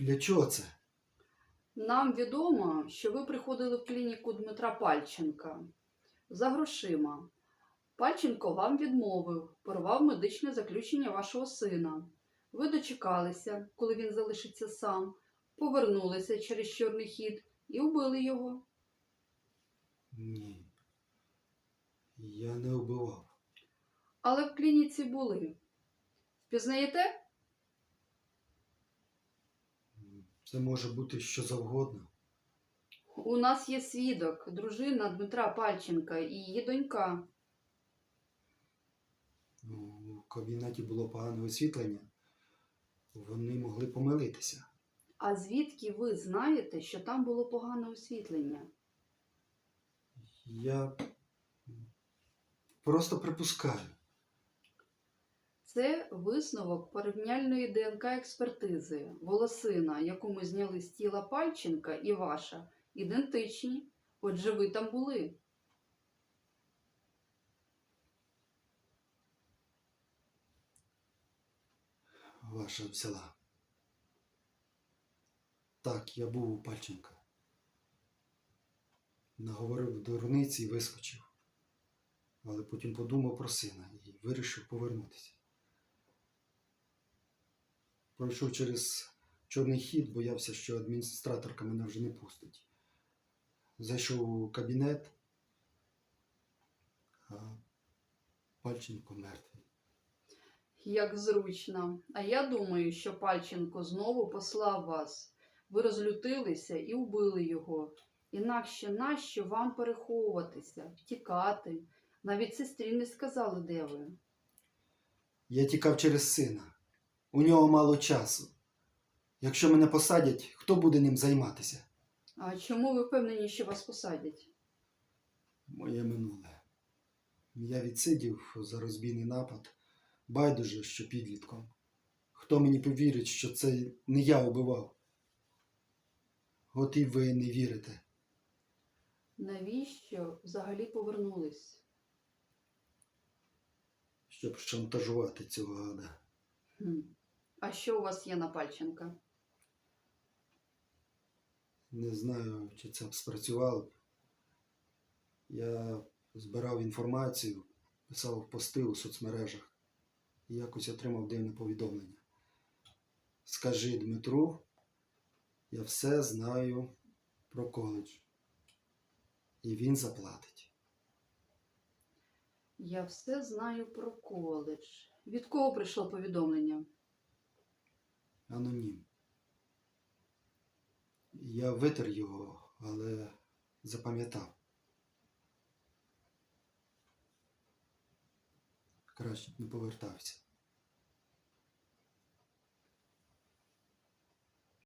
Для чого це? Нам відомо, що ви приходили в клініку Дмитра Пальченка за грошима. Пальченко вам відмовив, порвав медичне заключення вашого сина. Ви дочекалися, коли він залишиться сам, повернулися через чорний хід і вбили його. Ні. Я не вбивав. Але в клініці були. Впізнаєте? Це може бути що завгодно. У нас є свідок, дружина Дмитра Пальченка і її донька. Ну, у кабінеті було погане освітлення. Вони могли помилитися. А звідки ви знаєте, що там було погане освітлення? Я просто припускаю. Це висновок порівняльної ДНК-експертизи. Волосина, яку ми зняли з тіла Пальченка, і ваша ідентичні. Отже, ви там були. Ваша взяла. Так, я був у Пальченка. Наговорив дурниці і вискочив. Але потім подумав про сина і вирішив повернутися. Пройшов через чорний хід, боявся, що адміністраторка мене вже не пустить. Зайшов у кабінет, а Пальченко мертвий. Як зручно. А я думаю, що Пальченко знову послав вас. Ви розлютилися і вбили його. Інакше нащо вам переховуватися, втікати? Навіть сестрі не сказали, де ви. Я тікав через сина. У нього мало часу. Якщо мене посадять, хто буде ним займатися? А чому ви впевнені, що вас посадять? Моє минуле. Я відсидів за розбійний напад. Байдуже, що підлітком. Хто мені повірить, що це не я убивав? От і ви не вірите. Навіщо взагалі повернулись? щоб шантажувати цього гада. Хм. А що у вас є на Пальченка? Не знаю, чи це б спрацювало. Я збирав інформацію, писав пости у соцмережах і якось отримав дивне повідомлення. Скажи Дмитру, я все знаю про коледж. І він заплатить. Я все знаю про коледж. Від кого прийшло повідомлення? Анонім. Я витер його, але запам'ятав. Краще не повертався.